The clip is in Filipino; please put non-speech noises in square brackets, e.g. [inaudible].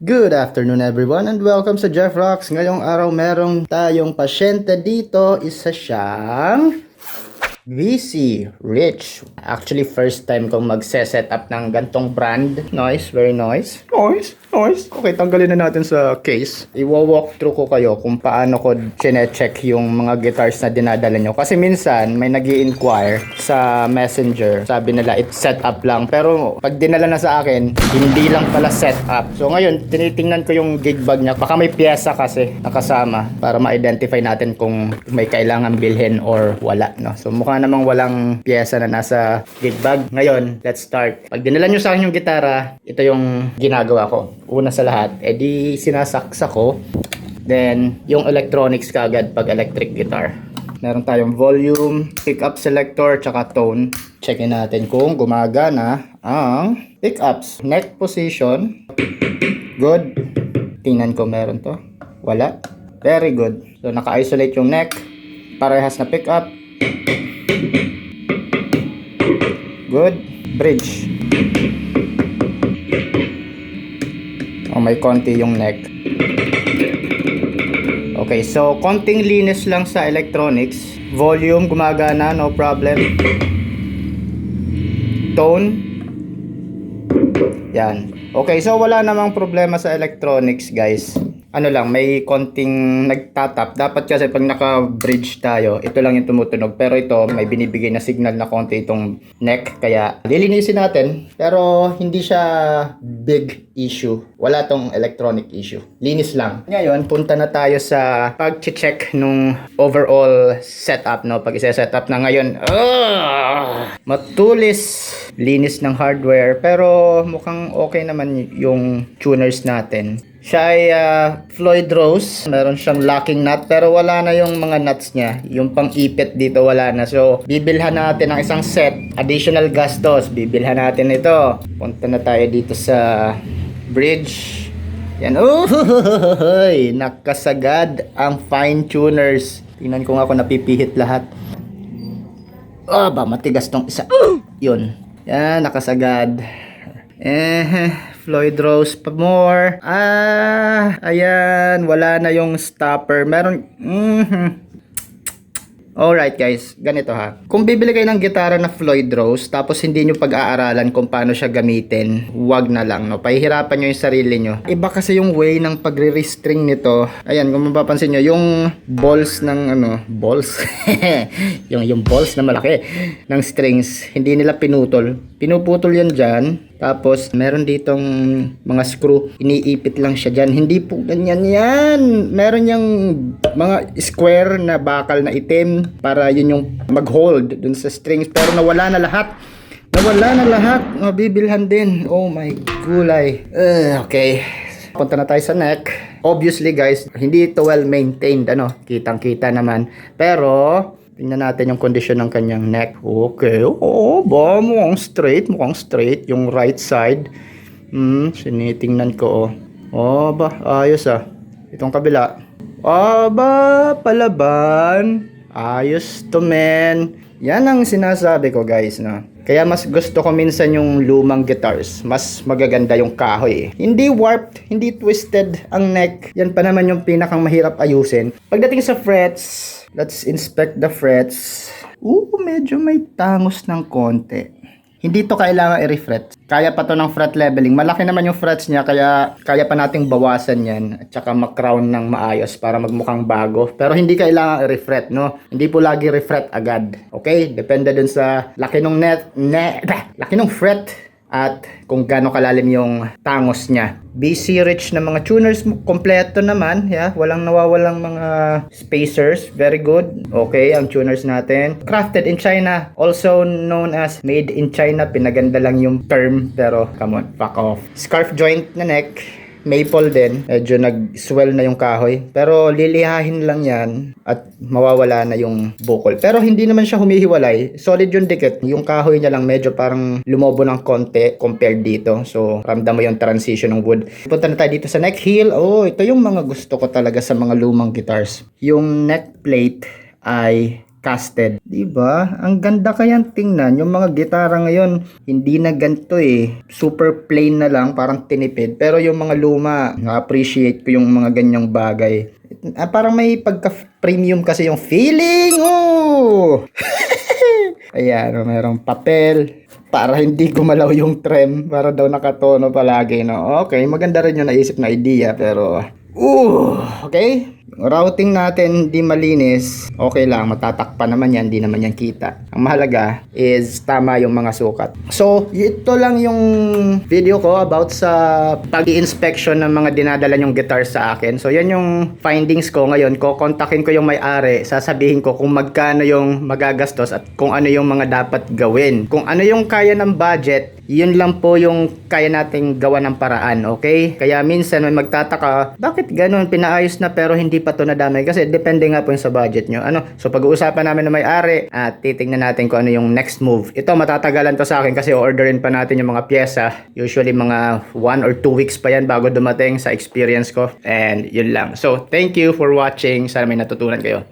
Good afternoon everyone and welcome sa Jeff Rocks. Ngayong araw merong tayong pasyente dito. Isa siyang VC Rich. Actually first time kong magse-set up ng gantong brand. Nice, very nice. Nice, nice. Okay, tanggalin na natin sa case. Iwo-walk through ko kayo kung paano ko chine-check yung mga guitars na dinadala nyo. Kasi minsan may nag inquire sa messenger. Sabi nila it's set up lang. Pero pag dinala na sa akin, hindi lang pala set up. So ngayon, tinitingnan ko yung gig bag niya. Baka may pyesa kasi nakasama para ma-identify natin kung may kailangan bilhin or wala. No? So mukha namang walang pyesa na nasa gig bag. Ngayon, let's start. Pag dinala nyo sa akin yung gitara, ito yung ginagawa ko. Una sa lahat, edi sinasaksa ko. Then, yung electronics kagad pag electric guitar. Meron tayong volume, pickup selector, tsaka tone. Checkin natin kung gumagana ang pickups. Neck position. Good. Tingnan ko meron to. Wala. Very good. So, naka-isolate yung neck. Parehas na pickup. Good. Bridge. Oh, may konti yung neck. Okay, so konting linis lang sa electronics. Volume gumagana, no problem. Tone. Yan. Okay, so wala namang problema sa electronics, guys. Ano lang, may konting nagtatap. Dapat kasi pag naka-bridge tayo, ito lang yung tumutunog. Pero ito, may binibigay na signal na konti itong neck. Kaya lilinisin natin. Pero hindi siya big issue. Wala tong electronic issue. Linis lang. Ngayon, punta na tayo sa pag-check nung overall setup, no? Pag isa-setup na ngayon, ah, matulis linis ng hardware. Pero mukhang okay naman yung tuners natin. Siya ay ah, Floyd Rose. Meron siyang locking nut pero wala na yung mga nuts niya. Yung pang-ipit dito wala na. So, bibilhan natin ng isang set. Additional gastos. Bibilhan natin ito. Punta na tayo dito sa bridge. Yan. Oh, nakasagad ang fine tuners. Tingnan ko nga kung napipihit lahat. Ah, ba matigas tong isa. Yun. Yan, nakasagad. Eh, Floyd Rose pa more. Ah, ayan, wala na yung stopper. Meron, mhm. Alright guys, ganito ha. Kung bibili kayo ng gitara na Floyd Rose, tapos hindi nyo pag-aaralan kung paano siya gamitin, wag na lang, no? Pahihirapan nyo yung sarili nyo. Iba kasi yung way ng pagre-restring nito. Ayan, kung mapapansin nyo, yung balls ng ano, balls? [laughs] yung, yung balls na malaki ng strings, hindi nila pinutol. Pinuputol yan dyan, tapos, meron ditong mga screw. Iniipit lang siya dyan. Hindi po ganyan yan. Meron yung mga square na bakal na itim para yun yung mag-hold dun sa strings. Pero nawala na lahat. Nawala na lahat. Mabibilhan din. Oh my gulay. Uh, okay. Punta na tayo sa neck. Obviously guys, hindi ito well maintained. Ano? Kitang kita naman. Pero, Tingnan natin yung condition ng kanyang neck. Okay. Oo, ba? Mukhang straight. Mukhang straight. Yung right side. Hmm, sinitingnan ko. Oh, oh ba? Ayos ah. Itong kabila. Aba, palaban. Ayos to men. Yan ang sinasabi ko guys na. Kaya mas gusto ko minsan yung lumang guitars. Mas magaganda yung kahoy eh. Hindi warped, hindi twisted ang neck. Yan pa naman yung pinakang mahirap ayusin. Pagdating sa frets, let's inspect the frets. Ooh, medyo may tangos ng konti. Hindi to kailangan i-refret. Kaya pa to ng fret leveling. Malaki naman yung frets niya kaya kaya pa nating bawasan yan at saka mag-crown ng maayos para magmukhang bago. Pero hindi kailangan i-refret, no? Hindi po lagi refret agad. Okay? Depende dun sa laki ng net, net [laughs] laki ng fret at kung gaano kalalim yung tangos niya. BC rich na mga tuners, kompleto naman, yeah, walang nawawalang mga spacers, very good. Okay, ang tuners natin. Crafted in China, also known as made in China, pinaganda lang yung term, pero come on, fuck off. Scarf joint na neck, maple din. Medyo nag-swell na yung kahoy. Pero lilihahin lang yan at mawawala na yung bukol. Pero hindi naman siya humihiwalay. Solid yung dikit. Yung kahoy niya lang medyo parang lumobo ng konti compared dito. So, ramdam mo yung transition ng wood. Punta na tayo dito sa neck heel. Oh, ito yung mga gusto ko talaga sa mga lumang guitars. Yung neck plate ay casted. 'Di ba? Ang ganda kayang tingnan. Yung mga gitara ngayon, hindi na ganito eh. Super plain na lang, parang tinipid. Pero yung mga luma, na-appreciate ko yung mga ganyang bagay. Ah, parang may pagka-premium kasi yung feeling. [laughs] Oh! Ayan, merong papel para hindi gumalaw yung trem para daw nakatono palagi no okay maganda rin yung naisip na idea pero uh okay routing natin hindi malinis okay lang matatakpan naman yan hindi naman yan kita. Ang mahalaga is tama yung mga sukat. So ito lang yung video ko about sa pag inspection ng mga dinadala yung guitar sa akin. So yan yung findings ko ngayon. Ko kontakin ko yung may-ari. Sasabihin ko kung magkano yung magagastos at kung ano yung mga dapat gawin. Kung ano yung kaya ng budget yun lang po yung kaya nating gawa ng paraan, okay? Kaya minsan may magtataka, bakit ganun? Pinaayos na pero hindi pa to nadamay? Kasi depende nga po yung sa budget nyo. Ano? So pag-uusapan namin na may-ari at titingnan natin kung ano yung next move. Ito matatagalan to sa akin kasi orderin pa natin yung mga pyesa. Usually mga 1 or 2 weeks pa yan bago dumating sa experience ko. And yun lang. So thank you for watching. Sana may natutunan kayo.